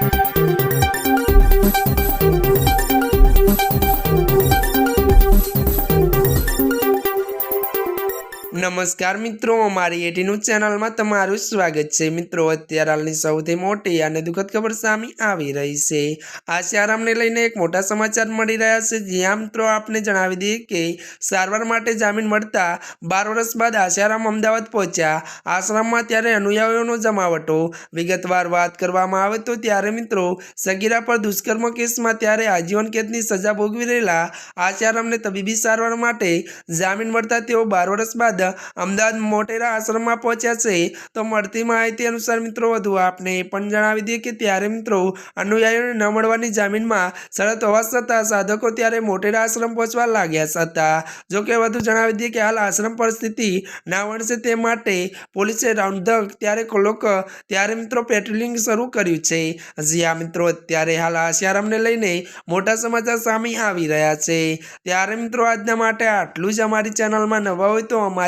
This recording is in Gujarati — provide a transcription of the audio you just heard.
Thank you. નમસ્કાર મિત્રો, અમારી એટીનું ચેનલમાં તમારું સ્વાગત છે. મિત્રો, અત્યારે હાલની સૌથી મોટી અને દુઃખદ ખબર સામે આવી રહી છે. આશારામને લઈને એક મોટા સમાચાર મળી રહ્યા છે. જ્યાં મિત્રો, આપને જણાવી દઈએ કે સારવાર માટે જામીન મળતા બાર વર્ષ બાદ આશારામ અમદાવાદ પહોંચ્યા. આશ્રમમાં ત્યારે અનુયાયીઓનો જમાવટો. વિગતવાર વાત કરવામાં આવે તો ત્યારે મિત્રો, સગીરા પર દુષ્કર્મ કેસમાં ત્યારે આજીવન કેદની સજા ભોગવી રહેલા આશારામને તબીબી સારવાર માટે જામીન મળતા તેઓ બાર વર્ષ બાદ અમદાવાદ મોટેરા આશ્રમમાં પહોંચ્યા છે. તો મળતી માહિતી અનુસાર મિત્રો, વધુ આપને એ પણ જણાવી દઈએ કે ત્યારે મિત્રો અનુયાયીઓને ન મળવાની જામીનમાં શરત હોવા છતાં સાધકો ત્યારે મોટેરા આશ્રમ પહોંચવા લાગ્યા હતા. જોકે વધુ જણાવી દઈએ કે હાલ આશ્રમ પરિસ્થિતિ ના વણશે તે માટે પોલીસે રાઉન્ડ ધ ત્યારે ખોલોક ત્યારે મિત્રો પેટ્રોલિંગ શરૂ કર્યું છે. હજી આ મિત્રો અત્યારે હાલ આશારામને લઈને મોટા સમાચાર સામે આવી રહ્યા છે. ત્યારે મિત્રો, આજના માટે આટલું જ. અમારી ચેનલમાં નવા હોય તો અમારી